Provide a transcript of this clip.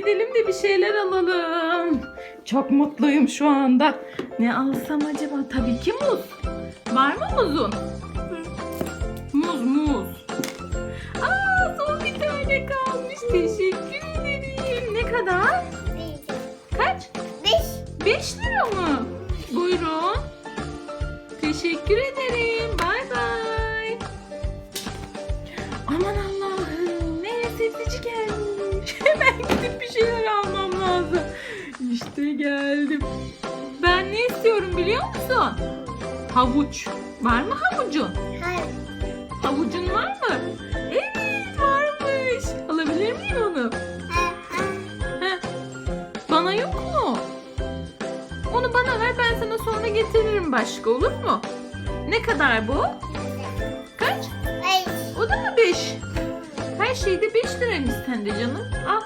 de bir şeyler alalım. Çok mutluyum şu anda. Ne alsam acaba? Tabii ki muz. Var mı muzun? Muz muz. Aa son bir tane kalmış. Teşekkür ederim. Ne kadar? Kaç? Beş. 5 lira mı? Buyurun. Teşekkür ederim. Bay bay. İşte geldim. Ben ne istiyorum biliyor musun? Havuç. Var mı havucun? Hayır. Havucun var mı? Evet varmış. Alabilir miyim onu? Heh. Bana yok mu? Onu bana ver ben sana sonra getiririm başka olur mu? Ne kadar bu? Kaç? Beş. O da mı 5? Her şeyde 5 liraymış sende canım. Al.